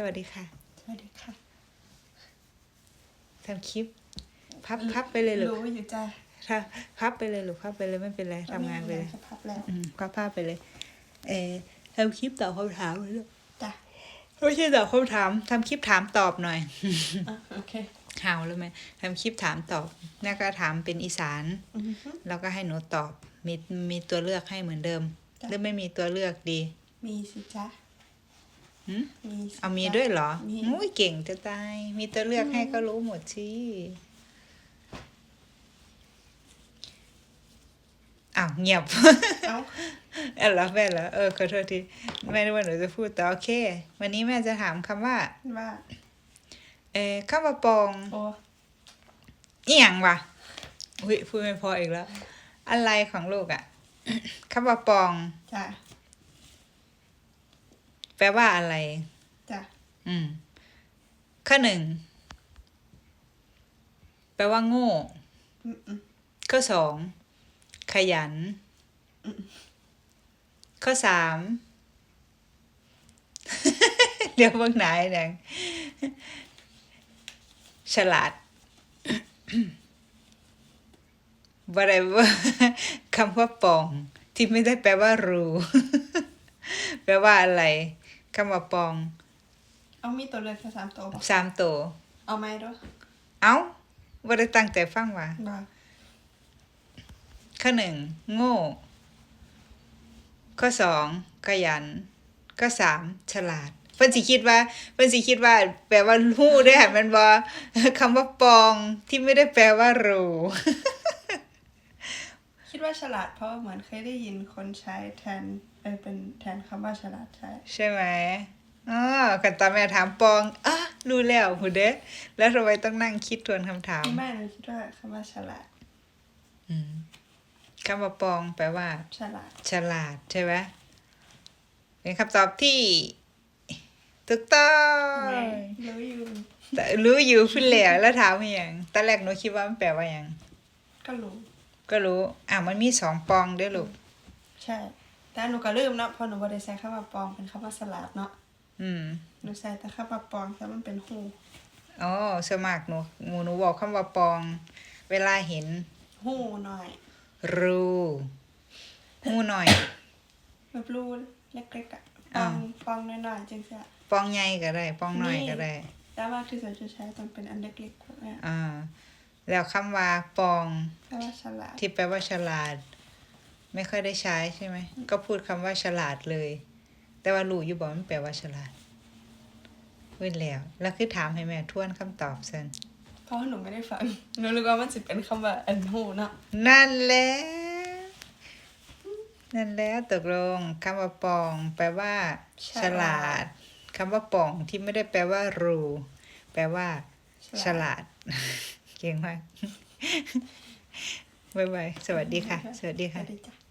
สวัสดีค่ะ สวัสดีค่ะทำคลิป พับพับไปเลยลูกรู้อยู่จ้าถ้าพับไปเลยลูกพับไปเลยไม่เป็นไรทำงานไปเลยจะพับแล้วอืมพับผ้าไปเลย เออทำคลิปตอบคำถามเลยลูกจ้ะไม่ใช่ตอบคำถามทำคลิปถามตอบหน่อยอะโอเคห่าวเลยไหมทำคลิปถามตอบแล้วก็ถามเป็นอีสานอือฮึแล้วก็ให้หนูตอบ มีมีตัวเลือกให้เหมือนเดิมจ้ะหรือไม่มีตัวเลือกดี มีสิจ้า หืมมีสิเอามีจ๊ะด้วยเหรอมีอุ้ยเก่งจะตาย มีตัวเลือกให้ก็รู้หมดสิอ้าวเงียบเอ้าเออแล้วแม่เหรอเออขอโทษทีแม่นึกว่าหนูจะพูดแต่โอเค วันนี้แม่จะถามคำว่า ว่าเออคำว่าปองโอ้อีหยังวะอุ้ยพูดไม่พออีกแล้ว อะไรของลูกอะคำว่าปอง จ้ะ แปลว่าอะไร จ้ะ อืม ข้อหนึ่ง แปลว่าโง่ อืมอืมข้อสอง ขยันข้อสามเรียกว่าไหนแดงฉลาดบ่ได้ว่าคำว่าปอง ที่ไม่ได้แปลว่ารูแปลว่าอะไร คำว่าปองเอามีตัวเลือกแค่สามตัวบอกสามตัว เอาไหมด้วยเอ้าบ่ได้ตั้งใจฟังว่าว่าข้อหนึ่งโง่ ข้อสองขยัน ข้อสามฉลาด เพิ่นสิคิดว่า เพิ่นสิคิดว่า แปลว่ารู้ได้อมันบ่ คำว่าปองที่ไม่ได้แปลว่ารู้คิ ดว่าฉลาดเพราะเหมือนเคยได้ยินคนใช้แทนเออเป็นแทนคำว่าฉลาดใช้ ใช่ไหมอ๋อกันตอนแม่ถามปองอะรู้แล้วหูเด้แล้วทำไมต้องนั่งคิดทวนคำถามแม่หนูคิดว่าคำว่าฉลาดอืมคำว่าปองแปลว่า ฉลาด ฉลาดใช่ไหมเป็นคำตอบที่ถูกต้องแม่รู้อยู่แต่รู้อยู่พุ่นแล้วแล้วถามว่าอย่างตอนแรกหนูคิดว่ามันแปลว่าอย่างก็รู้ ก็รู้อะมันมีสองปองเด้วยลูกใช่ แต่หนูก็ลืมเนาะเพราะหนูบ่ได้ใช้คำว่าปองเป็นคำว่าสลัดเนาะอืมหนูใช้แต่คำว่าปองแต่มันเป็นหูอ๋อสวนมัครหนูหมูหนูบอกคำว่าปอง เวลาเห็นหูหน่อย รูหูหน่อยแบบรูเล็กๆอะปอ่าองปองน้อยๆจังซี่ปองใหญ่ก็ได้ ปองน้อยก็ได้ แต่ว่าที่สุดจะใช้ตอนเป็นอันเล็กๆพวกเนี้ยอ่า แล้วคำว่าปอง แปลว่าฉลาดที่แปลว่าฉลาด ไม่ค่อยได้ใช้ใช่ไหม ก็พูดคำว่าฉลาดเลย แต่ว่ารู้อยู่บอกมันแปลว่าฉลาดเว้นแล้ว แล้วคือถามให้แม่ทวนคำตอบซันเพราะว่าหนูไม่ได้ฟังหนูรู้ว่ามันสิเป็นคำว่าอันหูเนาะนั่นแหละนั่นแล้วตกลงคำว่าปอง แปลว่า ฉลาดคำว่าป่องที่ไม่ได้แปลว่ารูแปลว่า ฉลาด เก่งมาก บ๊ายบาย สวัสดีค่ะ สวัสดีค่ะ